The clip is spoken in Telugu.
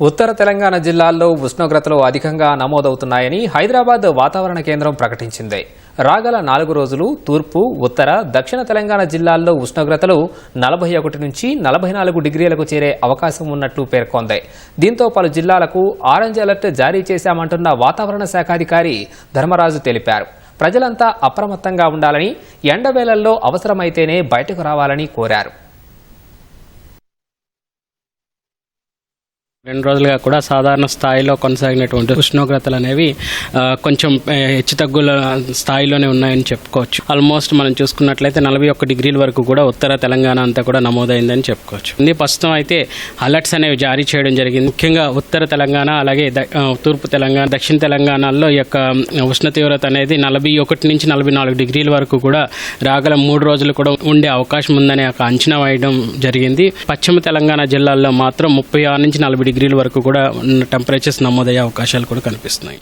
ఉత్తర తెలంగాణ జిల్లాల్లో ఉష్ణోగ్రతలు అధికంగా నమోదవుతున్నాయని హైదరాబాద్ వాతావరణ కేంద్రం ప్రకటించింది. రాగల నాలుగు రోజులు తూర్పు ఉత్తర దక్షిణ తెలంగాణ జిల్లాల్లో ఉష్ణోగ్రతలు నలభై ఒకటి నుంచి నలభై నాలుగు డిగ్రీలకు చేరే అవకాశం ఉన్నట్లు పేర్కొంది. దీంతో పలు జిల్లాలకు ఆరెంజ్ అలర్ట్ జారీ చేశామంటున్న వాతావరణ శాఖాధికారి ధర్మరాజు తెలిపారు. ప్రజలంతా అప్రమత్తంగా ఉండాలని ఎండవేళల్లో అవసరమైతేనే బయటకు రావాలని కోరారు. రెండు రోజులుగా కూడా సాధారణ స్థాయిలో కొనసాగినటువంటి ఉష్ణోగ్రతలు అనేవి కొంచెం హెచ్చుతగ్గుల స్థాయిలోనే ఉన్నాయని చెప్పుకోవచ్చు. ఆల్మోస్ట్ మనం చూసుకున్నట్లయితే నలభై ఒక్క డిగ్రీల వరకు కూడా ఉత్తర తెలంగాణ అంతా కూడా నమోదైందని చెప్పుకోవచ్చు. ఇది ప్రస్తుతం అయితే అలర్ట్స్ అనేవి జారీ చేయడం జరిగింది. ముఖ్యంగా ఉత్తర తెలంగాణ అలాగే ద- తూర్పు తెలంగాణ దక్షిణ తెలంగాణలో ఈ యొక్క ఉష్ణ తీవ్రత అనేది నలభై ఒకటి నుంచి నలభై నాలుగు డిగ్రీల వరకు కూడా రాగల మూడు రోజులు కూడా ఉండే అవకాశం ఉందనే ఒక అంచనా వేయడం జరిగింది. పశ్చిమ తెలంగాణ జిల్లాల్లో మాత్రం ముప్పై ఆరు నుంచి నలభై డిగ్రీల వరకు కూడా టెంపరేచర్స్ నమోదయ్యే అవకాశాలు కూడా కనిపిస్తున్నాయి.